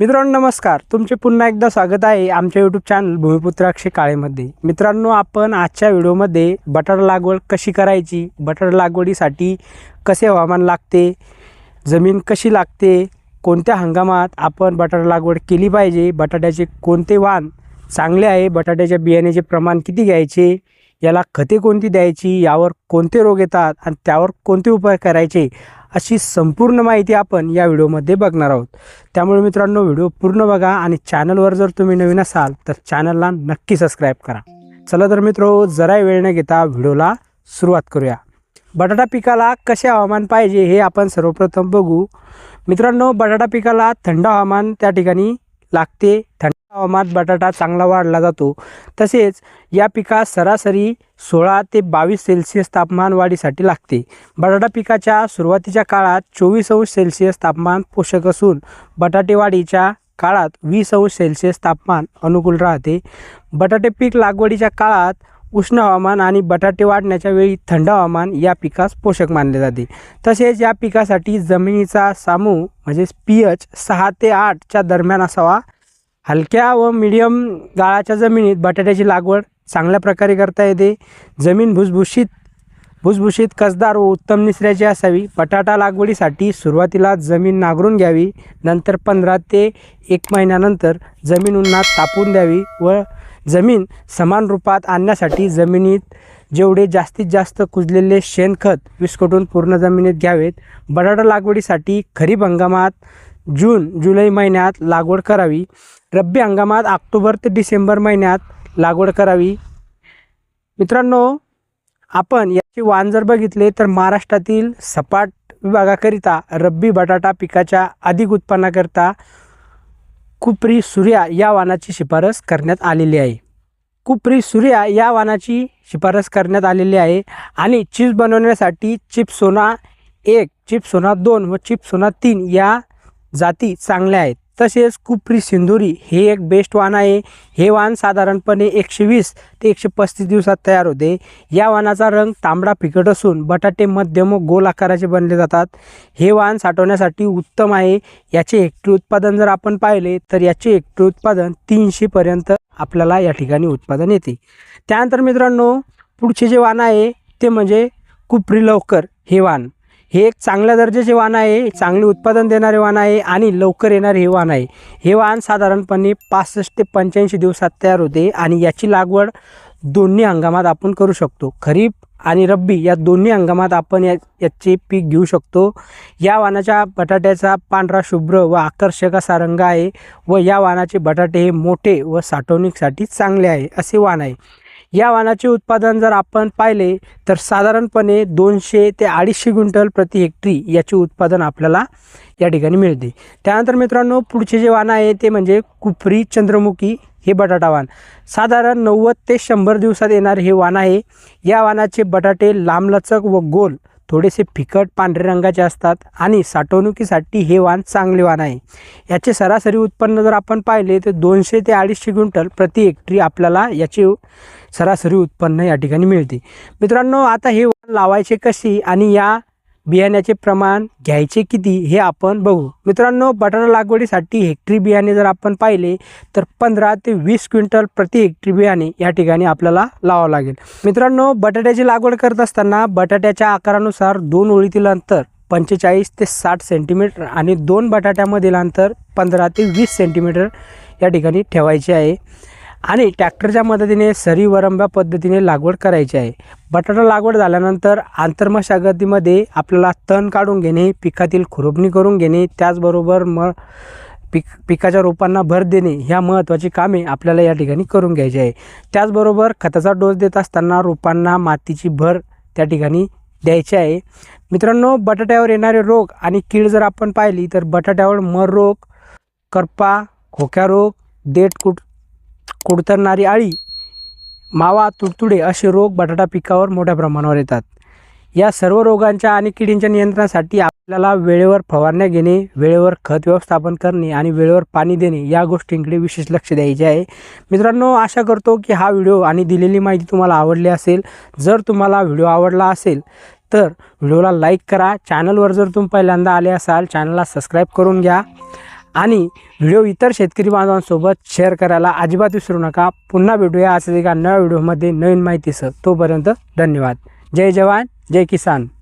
मित्रांनो नमस्कार. तुमचे पुन्हा एकदा स्वागत आहे आमच्या यूट्यूब चॅनल भूमिपुत्राक्षी काळेमध्ये. मित्रांनो आपण आजच्या व्हिडिओमध्ये बटाटा लागवड कशी करायची बटाटा लागवडीसाठी कसे हवामान लागते जमीन कशी लागते कोणत्या हंगामात आपण बटाटा लागवड केली पाहिजे बटाट्याचे कोणते वाण चांगले आहे बटाट्याच्या बियाण्याचे प्रमाण किती घ्यायचे याला खते कोणती द्यायची यावर कोणते रोग येतात आणि त्यावर कोणते उपाय करायचे अशी संपूर्ण माहिती आपण या व्हिडिओमध्ये बघणार आहोत. त्यामुळे मित्रांनो व्हिडिओ पूर्ण बघा आणि चॅनलवर जर तुम्ही नवीन असाल तर चॅनलला नक्की सबस्क्राईब करा. चला तर मित्रो जरा वेळ न घेता व्हिडिओला सुरुवात करूया. बटाटा पिकाला कसे हवामान पाहिजे हे आपण सर्वप्रथम बघू. मित्रांनो बटाटा पिकाला थंड हवामान त्या ठिकाणी लागते. थंड हवामानात बटाटा चांगला वाढला जातो. तसेच या पिकास सरासरी सोळा ते बावीस सेल्सिअस तापमान वाढीसाठी लागते. बटाटा पिकाच्या सुरुवातीच्या काळात चोवीस अंश सेल्सिअस तापमान पोषक असून बटाटे वाढीच्या काळात वीस अंश सेल्सिअस तापमान अनुकूल राहते. बटाटे पीक लागवडीच्या काळात उष्ण हवामान आणि बटाटे वाढण्याच्या वेळी थंड हवामान या पिकास पोषक मानले जाते. तसेच या पिकासाठी जमिनीचा सामूह म्हणजेच पी एच सहा ते आठच्या दरम्यान असावा. हलक्या व मिडियम गाळाच्या जमिनीत बटाट्याची लागवड चांगल्या प्रकारे करता येते. जमीन भुसभुशीत भुसभुशीत कसदार व उत्तम निसऱ्याची असावी. बटाटा लागवडीसाठी सुरुवातीला जमीन नांगरून घ्यावी. नंतर पंधरा ते एक महिन्यानंतर जमीन उन्हात तापून द्यावी व जमीन समान रूपात आणण्यासाठी जमिनीत जेवढे जास्तीत जास्त कुजलेले शेणखत विस्कटून पूर्ण जमिनीत घ्यावेत. बटाटा लागवडीसाठी खरीप हंगामात जून जुलै महिन्यात लागवड करावी. रब्बी हंगामात ऑक्टोबर ते डिसेंबर महिन्यात लागवड करावी? मित्रांनो आपण याचे वाण जर बघितले तर महाराष्ट्रातील सपाट विभागाकरिता रब्बी बटाटा पिकाच्या अधिक उत्पन्नाकरिता कुपरी सूर्या या वाणाची शिफारस करण्यात आलेली आहे. कुपरी सूर्या या वाणाची शिफारस करण्यात आलेली आहे आणि चिप्स बनवण्यासाठी चिप सोना एक चिप सोना दोन व चिप सोना तीन या जाती चांगल्या आहेत. तसेच कुपरी सिंधुरी हे एक बेस्ट वाण आहे. हे वाण साधारणपणे एकशे वीस ते एकशे पस्तीस दिवसात तयार होते. या वाणाचा रंग तांबडा फिकट असून बटाटे मध्यम व गोल आकाराचे बनले जातात. हे वाण साठवण्यासाठी उत्तम आहे. याचे हेक्टरी उत्पादन जर आपण पाहिले तर याचे हेक्टरी उत्पादन तीनशेपर्यंत आपल्याला या ठिकाणी उत्पादन येते. त्यानंतर मित्रांनो पुढचे जे वाण आहे ते म्हणजे कुपरी लवकर हे वाण. हे एक चांगल्या दर्जाचे वाण आहे चांगले उत्पादन देणारे वाण आहे आणि लवकर येणारे हे वाण आहे. हे वाण साधारणपणे पासष्ट ते पंच्याऐंशी दिवसात तयार होते आणि याची लागवड दोन्ही हंगामात आपण करू शकतो. खरीप आणि रब्बी या दोन्ही हंगामात आपण या याचे पीक घेऊ शकतो. या वाहनाच्या बटाट्याचा पांढरा शुभ्र व आकर्षक असा रंग आहे व या वाहनाचे बटाटे हे मोठे व साठवणीसाठी चांगले आहे असे वाण आहे. या वाणाचे उत्पादन जर आपण पाहिले तर साधारणपणे दोनशे ते अडीचशे क्विंटल प्रति हेक्टरी याचे उत्पादन आपल्याला या ठिकाणी मिळते. त्यानंतर मित्रांनो पुढचे जे वाण आहे ते म्हणजे कुपरी चंद्रमुखी हे बटाटा वाण. साधारण नव्वद ते शंभर दिवसात येणारे हे वाण आहे. या वाणाचे बटाटे लांबलचक व गोल थोडेसे फिकट पांढऱ्या रंगाचे असतात आणि साठवणुकीसाठी हे वाण चांगले वाण आहे. याचे सरासरी उत्पन्न जर आपण पाहिले तर दोनशे ते अडीचशे क्विंटल प्रति हेक्टरी आपल्याला याचे सरासरी उत्पन्न या ठिकाणी मिळते. मित्रांनो आता हे वाण लावायचे कशी आणि या बियाण्याचे प्रमाण घ्यायचे किती हे आपण बघू. मित्रांनो बटाटा लागवडीसाठी हेक्टरी बियाणे जर आपण पाहिले तर पंधरा ते वीस क्विंटल प्रति हेक्टरी बियाणे या ठिकाणी आपल्याला लावावं लागेल. मित्रांनो बटाट्याची लागवड करत असताना बटाट्याच्या आकारानुसार दोन ओळीतील अंतर पंचेचाळीस ते साठ सेंटीमीटर आणि दोन बटाट्यामधील अंतर पंधरा ते वीस सेंटीमीटर या ठिकाणी ठेवायचे आहे. आणि ट्रॅक्टरच्या मदतीने सरी वरंब्या पद्धतीने लागवड करायची आहे. बटाटा लागवड झाल्यानंतर आंतरमशागतीमध्ये आपल्याला तण काढून घेणे पिकातील खुरपणी करून घेणे त्याचबरोबर म पिक पिकाच्या रोपांना भर देणे ह्या महत्त्वाची कामे आपल्याला या ठिकाणी करून घ्यायची आहे. त्याचबरोबर खताचा डोस देत असताना रोपांना मातीची भर त्या ठिकाणी द्यायची आहे. मित्रांनो बटाट्यावर येणारे रोग आणि कीड जर आपण पाहिली तर बटाट्यावर मर रोग करपा खोक्या रोग देठ कुट कुडतरणारी आळी मावा तुडतुडे असे रोग बटाटा पिकावर मोठ्या प्रमाणावर येतात. या सर्व रोगांच्या आणि किडींच्या नियंत्रणासाठी आपल्याला वेळेवर फवारण्या घेणे वेळेवर खत व्यवस्थापन करणे आणि वेळेवर पाणी देणे या गोष्टींकडे विशेष लक्ष द्यायचे आहे. मित्रांनो आशा करतो की हा व्हिडिओ आणि दिलेली माहिती तुम्हाला आवडली असेल. जर तुम्हाला व्हिडिओ आवडला असेल तर व्हिडिओला लाईक करा. चॅनलवर जर तुम्ही पहिल्यांदा आले असाल चॅनलला सबस्क्राईब करून घ्या. आणि व्हिडिओ इतर शेतकरी बांधवांसोबत शेअर करायला अजिबात विसरू नका. पुन्हा भेटूया असं एका नव्या व्हिडिओमध्ये नवीन माहितीसह. तोपर्यंत धन्यवाद. जय जवान जय किसान.